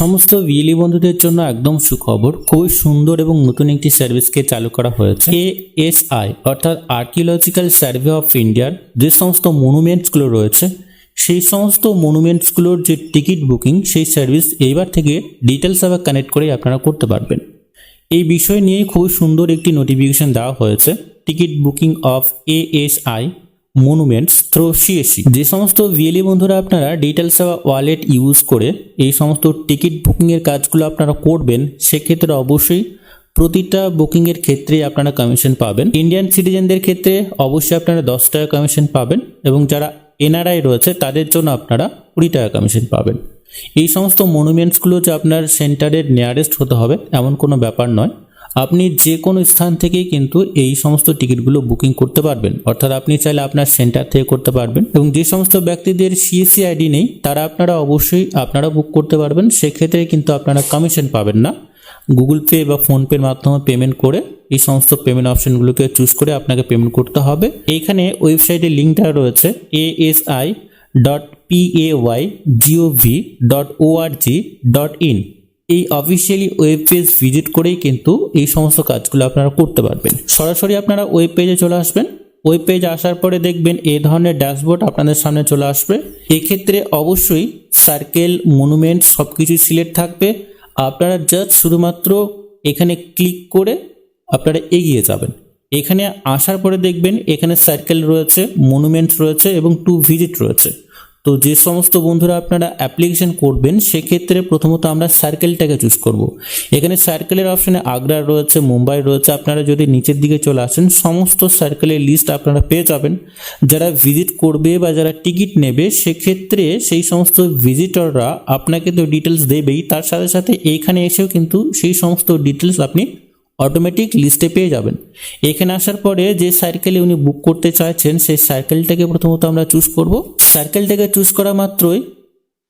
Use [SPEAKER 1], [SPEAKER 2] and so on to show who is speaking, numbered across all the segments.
[SPEAKER 1] সমস্ত বিএলই বন্ধুদের জন্য একদম সুখবর, খুবই সুন্দর এবং নতুন একটি সার্ভিসকে চালু করা হয়েছে। এএসআই অর্থাৎ আর্কিওলজিক্যাল সার্ভে অফ ইন্ডিয়ার যে সমস্ত মনুমেন্টসগুলো রয়েছে, সেই সমস্ত মনুমেন্টসগুলোর যে টিকিট বুকিং, সেই সার্ভিস এইবার থেকে ডিটেলস আবার কানেক্ট করে আপনারা করতে পারবেন। এই বিষয় নিয়েই খুব সুন্দর একটি নোটিফিকেশন দেওয়া হয়েছে, ticket booking of A S I monuments through C S C যে সমস্ত ভিএলই বন্ধুরা আপনারা ডিটেল সেবা ওয়ালেট ইউজ করে এই সমস্ত টিকিট বুকিংয়ের কাজগুলো আপনারা করবেন, সেক্ষেত্রে অবশ্যই প্রতিটা বুকিংয়ের ক্ষেত্রে আপনারা কমিশন পাবেন। ইন্ডিয়ান সিটিজেনদের ক্ষেত্রে অবশ্যই আপনারা দশ টাকা কমিশন পাবেন এবং যারা এনআরআই রয়েছে, তাদের জন্য আপনারা কুড়ি টাকা কমিশন পাবেন। এই সমস্ত মনুমেন্টসগুলো যে আপনার সেন্টারের নিয়ারেস্ট হতে হবে, এমন কোনো ব্যাপার নয়। আপনি যে কোনো স্থান থেকেই কিন্তু এই সমস্ত টিকিটগুলো বুকিং করতে পারবেন। অর্থাৎ আপনি চাইলে আপনার সেন্টার থেকে করতে পারবেন এবং যে সমস্ত ব্যক্তিদের সিএসসি আইডি নেই, তারা আপনারা অবশ্যই আপনারা বুক করতে পারবেন। সেক্ষেত্রে কিন্তু আপনারা কমিশন পাবেন না। গুগল পে বা ফোনপের মাধ্যমে পেমেন্ট করে এই সমস্ত পেমেন্ট অপশনগুলোকে চুজ করে আপনাকে পেমেন্ট করতে হবে। এইখানে ওয়েবসাইটের লিঙ্ক দেওয়া রয়েছে A S I dot P A Y G O V dot O R G dot in এই অফিসিয়ালি ওয়েব পেজ ভিজিট করেই কিন্তু এই সমস্ত কাজগুলো আপনারা করতে পারবেন। সরাসরি আপনারা ওয়েব পেজে চলে আসবেন। ওয়েব পেজে আসার পরে দেখবেন এই ধরনের ড্যাশবোর্ড আপনাদের সামনে চলে আসবে। এক্ষেত্রে অবশ্যই সার্কেল মনুমেন্ট সব কিছুই সিলেক্ট থাকবে। আপনারা জাস্ট শুধুমাত্র এখানে ক্লিক করে আপনারা এগিয়ে যাবেন। এখানে আসার পরে দেখবেন এখানে সার্কেল রয়েছে মনুমেন্টস রয়েছে এবং টু ভিজিট রয়েছে। তো যে সমস্ত বন্ধুরা আপনারা অ্যাপ্লিকেশন করবেন, সেক্ষেত্রে প্রথমত আমরা সার্কেলটাকে চুজ করব। এখানে সার্কেলের অপশানে আগ্রা রয়েছে, মুম্বাই রয়েছে। আপনারা যদি নিচের দিকে চলে আসেন, সমস্ত সার্কেলের লিস্ট আপনারা পেয়ে যাবেন। যারা ভিজিট করবে বা যারা টিকিট নেবে, সেক্ষেত্রে সেই সমস্ত ভিজিটররা আপনাকে তো ডিটেলস দেবেই। তার সাথে সাথে এইখানে এসেও কিন্তু সেই সমস্ত ডিটেলস আপনি অটোমেটিক লিস্টে পেয়ে যাবেন। এখানে আসার পরে যে সার্কেলে উনি বুক করতে চাইছেন, সেই সার্কেলটাকে প্রথমত আমরা চুজ করব। সার্কেলটাকে চুজ করা মাত্রই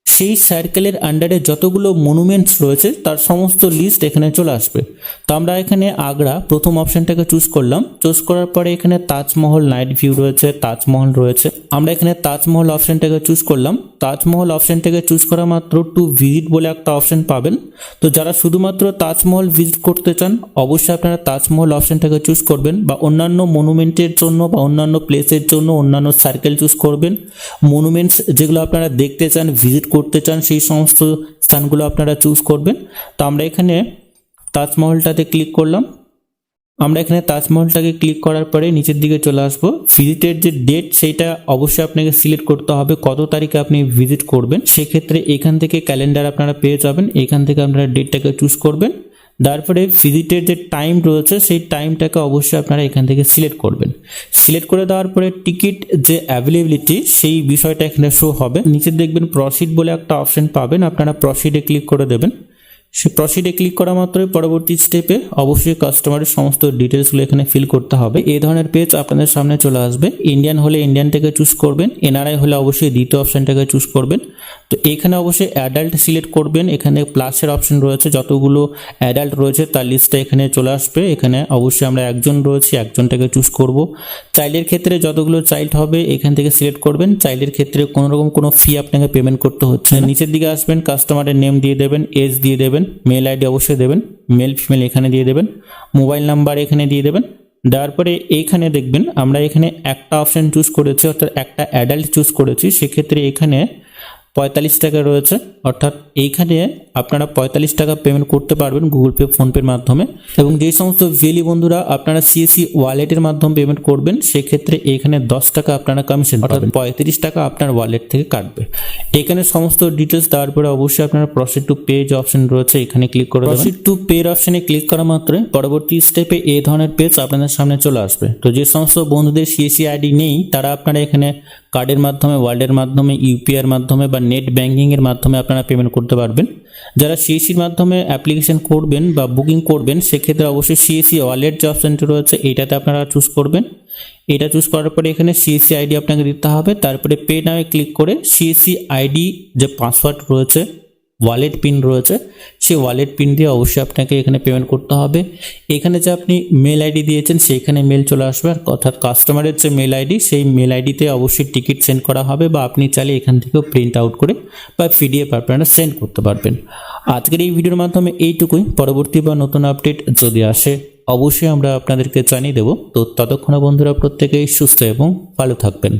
[SPEAKER 1] সেই সার্কেলের আন্ডারে যতগুলো মনুমেন্টস রয়েছে, তার সমস্ত লিস্ট এখানে চলে আসবে। তো আমরা এখানে আগ্রা প্রথম অপশনটাকে চুজ করলাম। চুজ করার পরে এখানে তাজমহল নাইট ভিউ রয়েছে, তাজমহল রয়েছে। আমরা এখানে তাজমহল অপশনটাকে চুজ করলাম। তাজমহল অপশনটাকে চুজ করা মাত্র টু ভিজিট বলে একটা অপশন পাবেন। তো যারা শুধুমাত্র তাজমহল ভিজিট করতে চান, অবশ্যই আপনারা তাজমহল অপশনটাকে চুজ করবেন বা অন্যান্য মনুমেন্টের জন্য বা অন্যান্য প্লেসের জন্য অন্যান্য সার্কেল চুজ করবেন। মনুমেন্টস যেগুলো আপনারা দেখতে চান ভিজিট করতে চান, সেই সমস্ত স্থানগুলো আপনারা চুজ করবেন। তো আমরা এখানে তাজমহলটাতে ক্লিক করলাম। আমরা এখানে তাজমহলটাকে ক্লিক করার পরে নিচের দিকে চলে আসব। ভিজিটের যে ডেট সেইটা অবশ্যই আপনাকে সিলেক্ট করতে হবে। কত তারিখে আপনি ভিজিট করবেন। সেক্ষেত্রে এখান থেকে ক্যালেন্ডার আপনারা পেয়ে যাবেন। এখান থেকে আপনারা ডেটটাকে চুজ করবেন। তারপরে ভিজিটের যে টাইম রয়েছে, সেই টাইমটাকে অবশ্যই আপনারা এখান থেকে সিলেক্ট করবেন। সিলেক্ট করে দেওয়ার পরে টিকিট যে অ্যাভেলেবিলিটি সেই বিষয়টা এখানে শো হবে। নিচে দেখবেন প্রসিড বলে একটা অপশন পাবেন। আপনারা প্রসিডে ক্লিক করে দেবেন। সে প্রসিডে ক্লিক করা মাত্রই পরবর্তী স্টেপে অবশ্যই কাস্টমারের সমস্ত ডিটেলসগুলো এখানে ফিল করতে হবে। এই ধরনের পেজ আপনাদের সামনে চলে আসবে। ইন্ডিয়ান হলে ইন্ডিয়ানটাকে চুজ করবেন এনআরআই হলে অবশ্যই দ্বিতীয় অপশনটাকে চুজ করবেন। তো এখানে অবশ্যই অ্যাডাল্ট সিলেক্ট করবেন। এখানে প্লাসের অপশন রয়েছে। যতগুলো অ্যাডাল্ট রয়েছে তার লিস্টটা এখানে চলে আসবে। এখানে অবশ্যই আমরা একজন রয়েছি, একজনটাকে চুজ করব। চাইল্ডের ক্ষেত্রে যতগুলো চাইল্ড হবে, এখান থেকে সিলেক্ট করবেন। চাইল্ডের ক্ষেত্রে কোনোরকম কোনো ফি আপনাকে পেমেন্ট করতে হচ্ছে নিচের দিকে আসবেন কাস্টমারের নেম দিয়ে দেবেন এজ দিয়ে দেবেন। মেল আইডি অবশ্যই দেবেন মেল ফিমেল এখানে দিয়ে দেবেন মোবাইল নাম্বার এখানে দিয়ে দেবেন দেওয়ার পরে এইখানে দেখবেন আমরা এখানে একটা অপশান চুজ করেছি, অর্থাৎ একটা অ্যাডাল্ট চুজ করেছি, সেক্ষেত্রে এখানে পঁয়তাল্লিশ টাকা রয়েছে, অর্থাৎ এইখানে আপনারা পঁয়তাল্লিশ টাকা পেমেন্ট করতে পারবেন গুগল পে ফোনপের মাধ্যমে। এবং যে সমস্ত ভেলি বন্ধুরা আপনারা সিএসসি ওয়ালেটের মাধ্যমে পেমেন্ট করবেন সেক্ষেত্রে এখানে দশ টাকা আপনারা কমিশন অর্থাৎ পঁয়ত্রিশ টাকা আপনার ওয়ালেট থেকে কাটবে। এখানে সমস্ত ডিটেলস দেওয়ার পরে অবশ্যই আপনারা প্রসিড টু পে যে অপশন রয়েছে এখানে ক্লিক করে প্রসিড টু পের অপশনে ক্লিক করা মাত্রই পরবর্তী স্টেপে এই ধরনের পেজ আপনাদের সামনে চলে আসবে। তো যে সমস্ত বন্ধুদের সিএসসি আইডি নেই তারা আপনারা এখানে কার্ডের মাধ্যমে ওয়ার্ল্ডের মাধ্যমে ইউপিআইয়ের মাধ্যমে বা নেট ব্যাঙ্কিংয়ের মাধ্যমে আপনারা পেমেন্ট করতে পারবেন। যারা সিএসির মাধ্যমে অ্যাপ্লিকেশন করবেন বা বুকিং করবেন, সেক্ষেত্রে অবশ্যই সিএসি ওয়ালেট যে অপশানটি রয়েছে, এটাতে আপনারা চুজ করবেন। এটা চুজ করার পরে এখানে সিএসি আইডি আপনাকে দিতে হবে। তারপরে পে নামে ক্লিক করে সিএসি আইডি যে পাসওয়ার্ড রয়েছে ওয়ালেট পিন রয়েছে, সেই ওয়ালেট পিন দিয়ে অবশ্যই আপনাকে এখানে পেমেন্ট করতে হবে। এখানে যে আপনি মেল আইডি দিয়েছেন সেইখানে মেল চলে আসবে। অর্থাৎ কাস্টমারের যে মেল আইডি সেই মেল আইডিতে অবশ্যই টিকিট সেন্ড করা হবে বা আপনি চাইলে এখান থেকেও প্রিন্ট আউট করে বা পিডিএফ আপনারা সেন্ড করতে পারবেন। আজকের এই ভিডিওর মাধ্যমে এইটুকুই। পরবর্তী বা নতুন আপডেট যদি আসে, অবশ্যই আমরা আপনাদেরকে জানিয়ে দেবো। তো ততক্ষণে বন্ধুরা প্রত্যেকেই সুস্থ এবং ভালো থাকবেন।